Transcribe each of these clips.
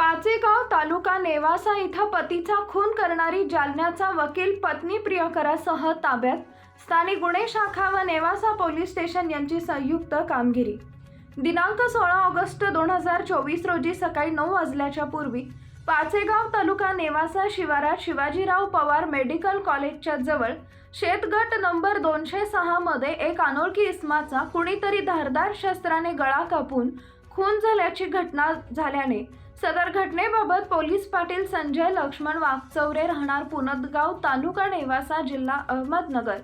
पाचेगाव तालुका नेवासा इथं पतीचा खून करणारी जालन्याचा वकील पत्नी प्रियकरासह ताब्यात. स्थानिक गुन्हे शाखा व नेवासा पोलीस स्टेशन यांची संयुक्त कामगिरी. दिनांक सोळा ऑगस्ट दोन हजार चोवीस रोजी सकाळी नऊ वाजल्याच्या पूर्वी पाचेगाव तालुका नेवासा शिवारात शिवाजीराव पवार मेडिकल कॉलेजच्या जवळ शेतगट नंबर दोनशे सहामध्ये एक अनोळखी इस्माचा कुणीतरी धारदार शस्त्राने गळा कापून खून झाल्याची घटना झाल्याने सदर घटनेबाबत पोलीस पाटील संजय लक्ष्मण वाघचौरे राहणार पुनदगाव तालुका नेवासा जिल्हा अहमदनगर.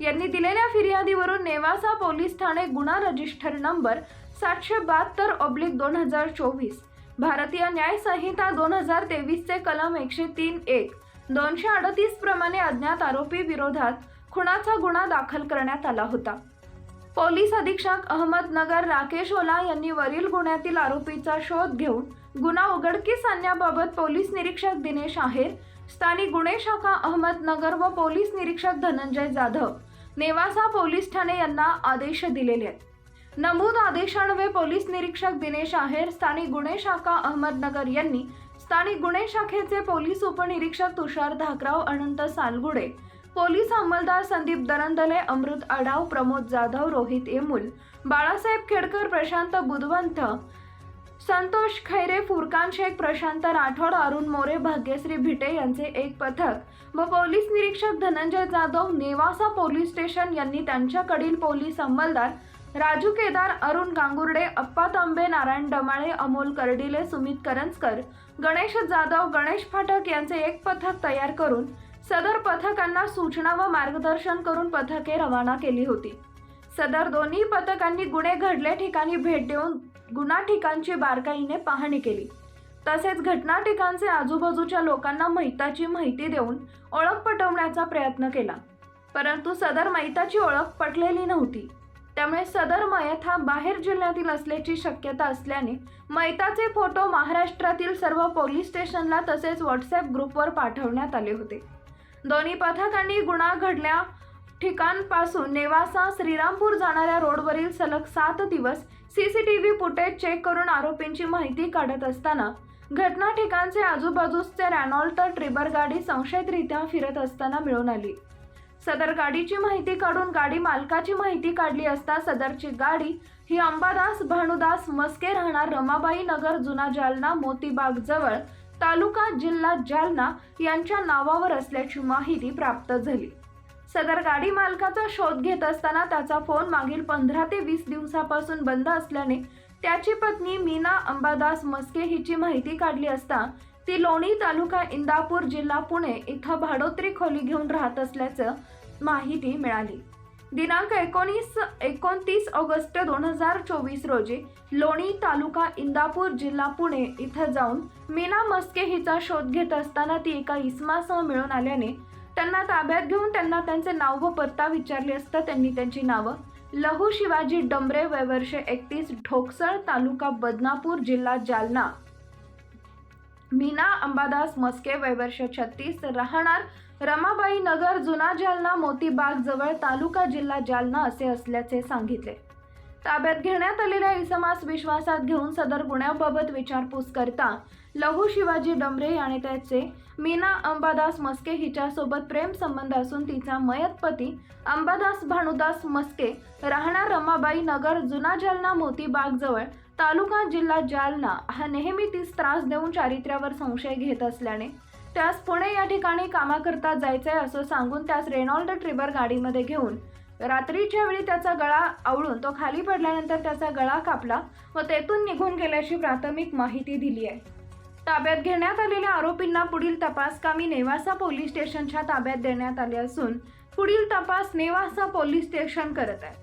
यांनी दिलेल्या फिर्यादीवरून नेवासा पोलीस ठाणे गुन्हा रजिस्टर नंबर सातशे बहात्तर ऑब्लिक दोन हजार चोवीस भारतीय न्याय संहिता दोन हजार तेवीसचे कलम एकशे तीन एक दोनशे अडतीस प्रमाणे अज्ञात आरोपी विरोधात खुनाचा गुन्हा दाखल करण्यात आला होता. पोलीस अधीक्षक अहमदनगर राकेश ओला यांनी वरील गुन्ह्यातील आरोपीचा शोध घेऊन गुन्हा उघडकीस आणण्याबाबत पोलीस निरीक्षक दिनेश आहेर स्थानिक गुन्हे शाखा अहमदनगर व पोलीस निरीक्षक धनंजय जाधव नेवासा पोलीस ठाणे यांना आदेश दिलेले आहेत. नमूद आदेशान्वये पोलीस निरीक्षक दिनेश आहेर स्थानिक गुन्हे शाखा अहमदनगर यांनी स्थानिक गुन्हे शाखेचे पोलीस उपनिरीक्षक तुषार धाकराव अनंत सालगुडे पोलीस अंमलदार संदीप दरंदले अमृत आडाव प्रमोद जाधव रोहित येमुल बाळासाहेब खेडकर प्रशांत बुधवंत संतोष खैरे फुरकान शेख प्रशांत राठोड अरुण मोरे भाग्यश्री भिटे यांचे एक पथक व पोलीस निरीक्षक धनंजय जाधव नेवासा पोलीस स्टेशन यांनी त्यांच्याकडील पोलीस अंमलदार राजू केदार अरुण गांगुर्डे अप्पा तांबे नारायण डमाळे अमोल कर्डिले सुमित करंजकर गणेश जाधव गणेश फाटक यांचे एक पथक तयार करून सदर पथकांना सूचना व मार्गदर्शन करून पथके रवाना केली होती. सदर दोन्ही पथकांनी गुन्हे घडले ठिकाणी भेट देऊन गुन्हा ठिकाणची बारकाईने पाहणी केली. तसेच घटना ठिकाणचे आजूबाजूच्या लोकांना मैताची माहिती देऊन ओळख पटवण्याचा प्रयत्न केला. परंतु सदर मैताची ओळख पटलेली नव्हती. त्यामुळे सदर मयत हा बाहेर जिल्ह्यातील असल्याची शक्यता असल्याने मैताचे फोटो महाराष्ट्रातील सर्व पोलीस स्टेशनला तसेच व्हॉट्सॲप ग्रुपवर पाठवण्यात आले होते. दोन्ही पथकांनी गुन्हा घडल्या ठिकाणपासून नेवासा श्रीरामपूर जाणाऱ्या रोडवरील सलग सात दिवस सीसीटीव्ही फुटेज चेक करून आरोपींची माहिती काढत असताना घटना ठिकाणचे आजूबाजूचे रॅनॉल्ट ट्रिबर गाडी संशयितरित्या फिरत असताना मिळून आली. सदर गाडीची माहिती काढून गाडी मालकाची माहिती काढली असता सदरची गाडी ही अंबादास भानुदास मस्के राहणार रमाबाई नगर जुना जालना मोतीबाग जवळ तालुका जिल्हा जालना यांच्या नावावर असल्याची माहिती प्राप्त झाली. सदर गाडी मालकाचा शोध घेत असताना त्याचा फोन मागील पंधरा ते वीस दिवसापासून बंद असल्याने त्याची पत्नी मीना अंबादास मस्के हिची माहिती काढली असता ती लोणी तालुका इंदापूर जिल्हा पुणे इथं भाडोत्री खोली घेऊन राहत असल्याचं माहिती मिळाली. दिनांक एकोणीस एकोणतीस ऑगस्ट दोन हजार चोवीस रोजी लोणी तालुका इंदापूर जिल्हा पुणे इथं जाऊन मीना मस्के हिचा शोध घेत असताना ती एका इसमासह मिळून आल्याने त्यांना ताब्यात घेऊन त्यांना त्यांचे नाव व पत्ता विचारले असता त्यांनी त्यांची नावं लहू शिवाजी डंबरे वय वर्ष एकतीस ढोकसळ तालुका बदनापूर जिल्हा जालना. मीना अंबादास मस्के वय वर्ष छत्तीस राहणार रमाबाई नगर जुना जालना मोतीबाग जवळ तालुका जिल्हा जालना असे असल्याचे सांगितले. ताब्यात घेण्यात आलेल्या इसमास विश्वासात घेऊन सदर गुन्ह्याबाबत विचारपूस करता लहू शिवाजी डमरे आणि त्याचे मीना अंबादास मस्के हिच्यासोबत प्रेम संबंध असून तिचा मयत पती अंबादास भानुदास मस्के राहणार रमाबाई नगर जुना जालना मोतीबाग जवळ तालुका जिल्हा जालना हा नेहमी तीस त्रास देऊन चारित्र्यावर संशय घेत असल्याने त्यास पुणे या ठिकाणी कामाकरता जायचंय असं सांगून त्यास रेनॉल्ड ट्रिबर गाडीमध्ये घेऊन रात्रीच्या वेळी त्याचा गळा आवळून तो खाली पडल्यानंतर त्याचा गळा कापला व तेथून निघून गेल्याची प्राथमिक माहिती दिली आहे ताब्यात घेण्यात आलेल्या आरोपींना पुढील तपास कामी नेवासा पोलीस स्टेशनच्या ताब्यात देण्यात आले असून पुढील तपास नेवासा पोलीस स्टेशन करत आहे.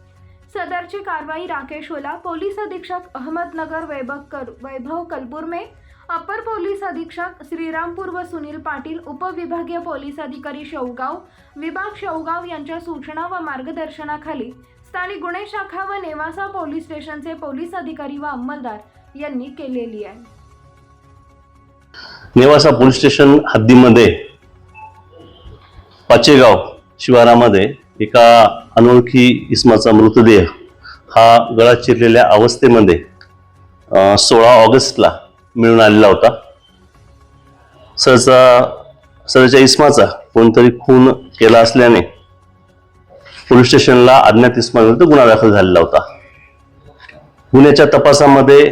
सदरची कारवाई राकेश ओला पोलीस अधीक्षक अहमदनगर वैभव कर वैभव कलबुर्मे अपर पोलीस अधीक्षक श्रीरामपूर व सुनील पाटील उपविभागीय पोलीस अधिकारी शेवगाव विभाग शेवगाव यांच्या सूचना व मार्गदर्शनाखाली स्थानिक गुन्हे शाखा व नेवासा पोलीस स्टेशनचे पोलीस अधिकारी व अंमलदार यांनी केलेली आहे. नेवासा पोलीस स्टेशन हद्दीमध्ये पाचेगाव शिवारामध्ये एका अनोळखी इसमाचा मृतदेह हा गळा चिरलेल्या अवस्थेमध्ये सोळा ऑगस्टला मिळून आलेला होता. सरचा सरच्या इस्माचा कोणतरी खून केला असल्याने पोलीस स्टेशनला अज्ञात इस्माविरुद्ध गुन्हा दाखल झालेला होता. गुन्ह्याच्या तपासामध्ये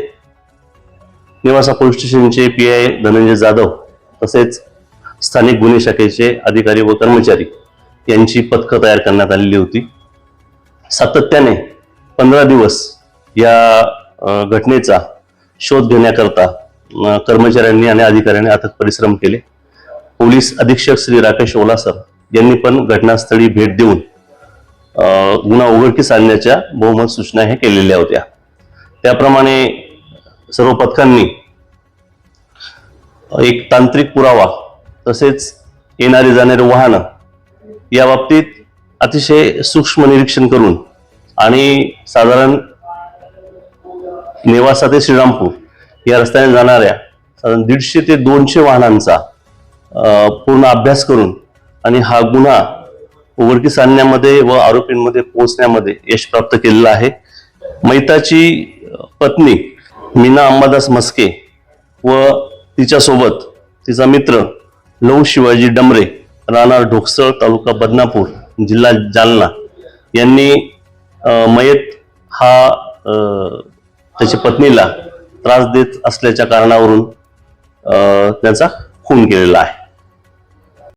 निवासा पोलीस स्टेशनचे पी आय धनंजय जाधव तसेच स्थानिक गुन्हे शाखेचे अधिकारी व कर्मचारी यांची पथकं तयार करण्यात आलेली होती. सातत्याने पंधरा दिवस या घटनेचा शोध घेण्याकरता कर्मचाऱ्यांनी आणि अधिकाऱ्यांनी अथक परिश्रम केले. पोलीस अधीक्षक श्री राकेश ओलासर यांनी पण घटनास्थळी भेट देऊन गुन्हा उघडकीस आणण्याच्या बहुमत सूचना हे केलेल्या होत्या. त्याप्रमाणे सर्व पथकांनी एक तांत्रिक पुरावा तसेच येणारी जाणारी वाहनं या बाबतीत अतिशय सूक्ष्म निरीक्षण करून आणि साधारण नेवासा ते श्रीरामपूर या रस्त्याने जाणाऱ्या साधारण दीडशे ते दोनशे वाहनांचा पूर्ण अभ्यास करून आणि हा गुन्हा उघडकीस आणण्यामध्ये व आरोपींमध्ये पोहोचण्यामध्ये यश प्राप्त केलेलं आहे. मैताची पत्नी मीना अंबादास मस्के व तिच्यासोबत तिचा मित्र लव शिवाजी डमरे राहणार ढोकसळ तालुका बदनापूर जिल्हा जालना यांनी मयत हा त्याच्या पत्नीला त्रास देत असल्याच्या कारणावरून त्यांचा त्याचा खून केलेला आहे.